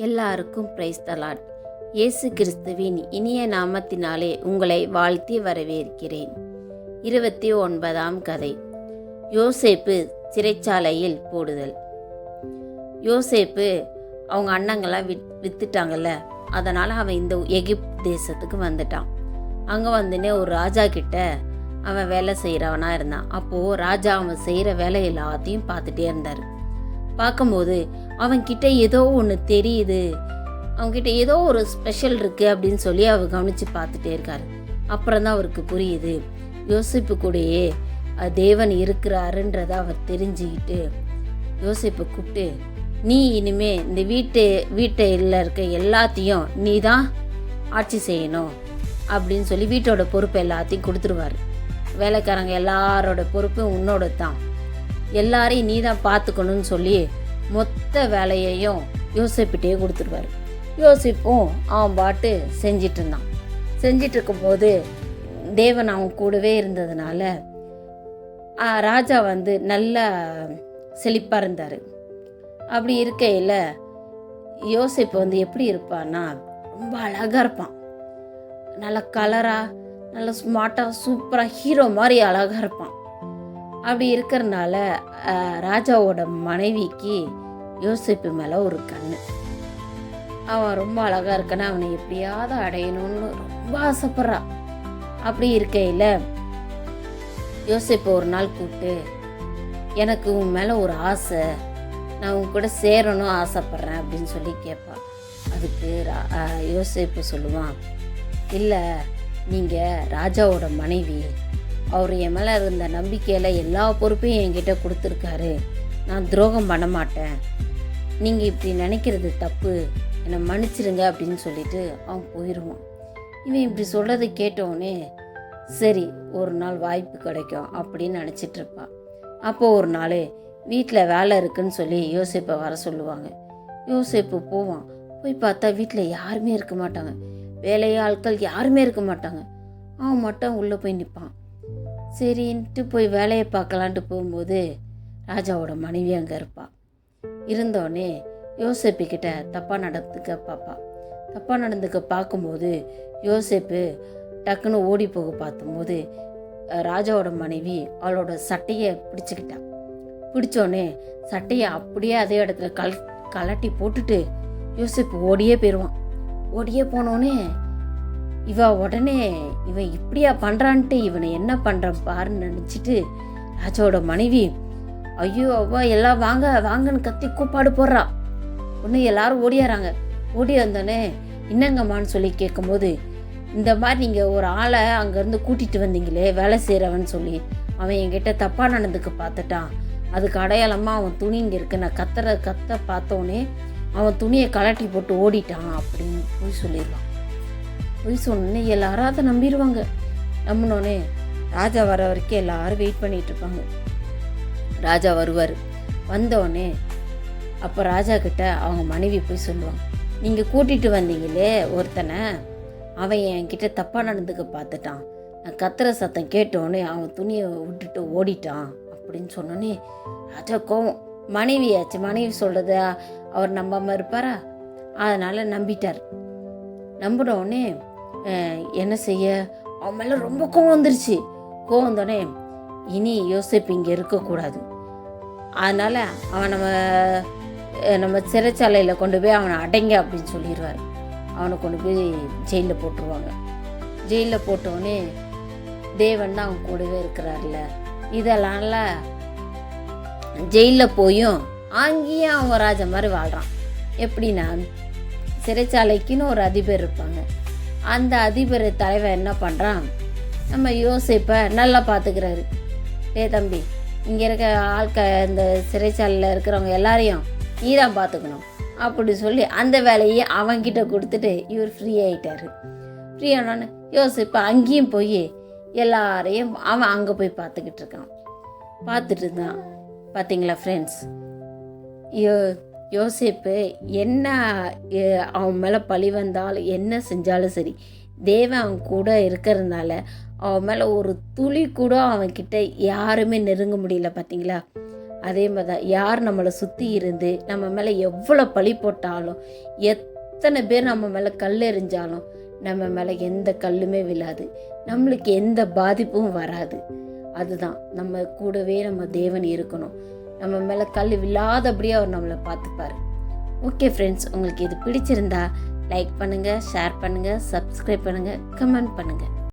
எல்லாருக்கும் பிரைஸ் தலாட் இயேசு கிறிஸ்துவின் இனிய நாமத்தினாலே உங்களை வாழ்த்தி வரவேற்கிறேன். இருபத்தி ஒன்பதாம் கதை. யோசேப்பு சிறைச்சாலையில் போடுதல். யோசேப்பு அவங்க அண்ணங்களாம் வித் வித்துட்டாங்கல்ல அதனால் அவன் இந்த எகிப்த் தேசத்துக்கு வந்துட்டான். அங்கே வந்துனே ஒரு ராஜா கிட்ட அவன் வேலை செய்கிறவனாக இருந்தான். அப்போது ராஜா அவன் செய்கிற வேலை எல்லாத்தையும் பார்த்துட்டே இருந்தார். பார்க்கும்போது அவன்கிட்ட ஏதோ ஒன்று தெரியுது. அவன்கிட்ட ஏதோ ஒரு ஸ்பெஷல் இருக்குது அப்படின்னு சொல்லி அவர் கவனித்து பார்த்துட்டே இருக்காரு. அப்புறம் தான் அவருக்கு புரியுது. யோசிப்பு கூடயே தேவன் இருக்கிறாருன்றதை அவர் தெரிஞ்சுக்கிட்டு யோசிப்பை கூப்பிட்டு நீ இனிமே இந்த வீட்டு வீட்டில் இருக்க எல்லாத்தையும் நீ தான் ஆட்சி செய்யணும் அப்படின்னு சொல்லி வீட்டோட பொறுப்பு எல்லாத்தையும் கொடுத்துருவாரு. வேலைக்காரங்க எல்லாரோட பொறுப்பும் உன்னோட தான் எல்லாரையும் நீ தான் பார்த்துக்கணும்னு சொல்லி மொத்த வேலையையும் யோசிப்பிட்டே கொடுத்துருவாரு. யோசிப்பும் அவன் பாட்டு செஞ்சிட்டு இருந்தான் செஞ்சிட்டு இருக்கும்போது தேவன் அவன் கூடவே இருந்ததுனால ராஜா வந்து நல்லா செழிப்பாக இருந்தார். அப்படி இருக்கையில் யோசிப்பு வந்து எப்படி இருப்பான்னா ரொம்ப அழகாக இருப்பான். நல்ல கலராக நல்ல ஸ்மார்ட்டாக சூப்பராக ஹீரோ மாதிரி அழகாக இருப்பான். அப்படி இருக்கிறனால ராஜாவோட மனைவிக்கு யோசிப்பு மேலே ஒரு கண்ணு. அவன் ரொம்ப அழகாக இருக்கான அவனை எப்படியாவது அடையணும்னு ரொம்ப ஆசைப்பட்றான் அப்படி இருக்கையில் யோசிப்பை ஒரு நாள் கூப்பிட்டு எனக்கு உன் மேலே ஒரு ஆசை நான் உன் கூட சேரணும் ஆசைப்பட்றேன் அப்படின்னு சொல்லி கேட்பான் அதுக்கு ரா- யோசிப்பு சொல்லுவான் இல்லை நீங்கள் ராஜாவோட மனைவி அவர் என் மேலே இருந்த நம்பிக்கையில் எல்லா பொறுப்பையும் என்கிட்ட கொடுத்துருக்காரு. நான் துரோகம் பண்ண மாட்டேன். நீங்கள் இப்படி நினைக்கிறது தப்பு. என்னை மன்னிச்சிடுங்க அப்படின்னு சொல்லிட்டு அவன் போயிடுவான் இவன் இப்படி சொல்கிறத கேட்டவுடனே சரி ஒரு நாள் வாய்ப்பு கிடைக்கும் அப்படின்னு நினச்சிட்ருப்பான் அப்போது ஒரு நாள் வீட்டில் வேலை இருக்குன்னு சொல்லி யோசிப்பை வர சொல்லுவாங்க. யோசிப்பு போவான். போய் பார்த்தா வீட்டில் யாருமே இருக்க மாட்டாங்க. வேலையாட்கள் யாருமே இருக்க மாட்டாங்க. அவன் மட்டும் உள்ளே போய் நிற்பான் சரின்ட்டு போய் வேலையை பார்க்கலான்ட்டு போகும்போது ராஜாவோட மனைவி அங்கே இருப்பாள் இருந்தோடனே யோசேப்பு தப்பாக நடந்துக்க பார்ப்பா தப்பாக நடந்துக்க பார்க்கும்போது யோசேப்பு டக்குன்னு ஓடி போக பார்த்தம்போது ராஜாவோட மனைவி அவளோட சட்டையை பிடிச்சிக்கிட்டா. பிடிச்சோடனே சட்டையை அப்படியே அதே இடத்துல கல் கலட்டி போட்டுட்டு யோசேப்பு ஓடியே போயிடுவான் ஓடியே போனோடனே இவ உடனே இவன் இப்படியா பண்ணுறான்ட்டு இவனை என்ன பண்ணுறான் பாருன்னு நினச்சிட்டு ராஜாவோட மனைவி ஐயோ அவ்வா எல்லாம் வாங்க வாங்கன்னு கத்தி கூப்பாடு போடுறா. ஒன்று எல்லாரும் ஓடியாராங்க. ஓடி வந்தோடனே என்னங்கம்மான்னு சொல்லி கேட்கும்போது இந்த மாதிரி நீங்கள் ஒரு ஆளை அங்கேருந்து கூட்டிகிட்டு வந்தீங்களே வேலை செய்கிறவன் சொல்லி அவன் என்கிட்ட தப்பாக நடந்துக்க பார்த்துட்டான். அதுக்கு அடையாளமாக அவன் துணி இங்கே இருக்கு. நான் கத்துற கத்த பார்த்தோன்னே அவன் துணியை கலட்டி போட்டு ஓடிட்டான் அப்படின்னு போய் சொல்லிடுவான். பொய் சொன்னோன்னே எல்லாரும் அதை நம்பிடுவாங்க நம்பினோடனே ராஜா வர வரைக்கும் எல்லாரும் வெயிட் பண்ணிட்டு இருப்பாங்க ராஜா வருவார். வந்தோடனே அப்போ ராஜா கிட்ட அவங்க மனைவி போய் சொல்லுவாங்க. நீங்கள் கூட்டிகிட்டு வந்தீங்களே ஒருத்தனை அவன் என்கிட்ட தப்பாக நடந்துக்க பார்த்துட்டான். நான் கத்துற சத்தம் கேட்டோடனே அவன் துணியை விட்டுட்டு ஓடிட்டான். அப்படின்னு சொன்னோன்னே ராஜா கோவம். மனைவியாச்சு மனைவி சொல்கிறத அவர் நம்பாமல் இருப்பாரா? அதனால் நம்பிட்டார். நம்பினோடனே என்ன செய்ய? அவன் மேலே ரொம்ப கோவம் வந்துருச்சு. கோவம் வந்தோடனே இனி யோசிப்பு இங்கே இருக்கக்கூடாது. அதனால் அவன் நம்ம நம்ம சிறைச்சாலையில் கொண்டு போய் அவனை அடைங்க அப்படின்னு சொல்லிடுவார் அவனை கொண்டு போய் ஜெயிலில் போட்டுருவாங்க. ஜெயிலில் போட்டோடனே தேவன் தான் அவன் கூடவே இருக்கிறார்ல. இதெல்லாம்ல ஜெயிலில் போயும் அங்கேயும் அவங்க ராஜா மாதிரி வாழ்கிறான் எப்படின்னா சிறைச்சாலைக்குன்னு ஒரு அதிபர் இருப்பாங்க. அந்த அதிபர் தலைவர் என்ன பண்ணுறான் நம்ம யோசிப்பை நல்லா பார்த்துக்கிறாரு ஏ தம்பி இங்கே இருக்க ஆட்க இந்த சிறைச்சாலையில் இருக்கிறவங்க எல்லாரையும் நீ தான் பார்த்துக்கணும் அப்படி சொல்லி அந்த வேலையை அவங்கிட்ட கொடுத்துட்டு இவர் ஃப்ரீ ஆகிட்டார் ஃப்ரீ ஆனோன்னு யோசிப்பு அங்கேயும் போய் எல்லாரையும் அவன் அங்கே போய் பார்த்துக்கிட்டு இருக்கான். பார்த்துட்டு இருந்தான். பார்த்தீங்களா ஃப்ரெண்ட்ஸ் யோ யோசிப்பு என்ன அவன் மேலே பழி வந்தாலும் என்ன செஞ்சாலும் சரி தேவன் அவன் கூட இருக்கிறதுனால அவன் மேலே ஒரு துளி கூட அவன்கிட்ட யாருமே நெருங்க முடியல பார்த்தீங்களா அதே மாதிரி தான் யார் நம்மளை சுற்றி இருந்து நம்ம மேலே எவ்வளோ பழி போட்டாலும் எத்தனை பேர் நம்ம மேலே கல் எறிஞ்சாலும் நம்ம மேலே எந்த கல்லுமே விழாது. நம்மளுக்கு எந்த பாதிப்பும் வராது. அதுதான் நம்ம கூடவே நம்ம தேவன் இருக்கணும். நம்ம மேலே கல் விழாதபடியே அவர் நம்மளை பார்த்துப்பார். ஓகே ஃப்ரெண்ட்ஸ் உங்களுக்கு இது பிடிச்சிருந்தா லைக் பண்ணுங்கள் ஷேர் பண்ணுங்கள் சப்ஸ்கிரைப் பண்ணுங்கள் கமெண்ட் பண்ணுங்கள்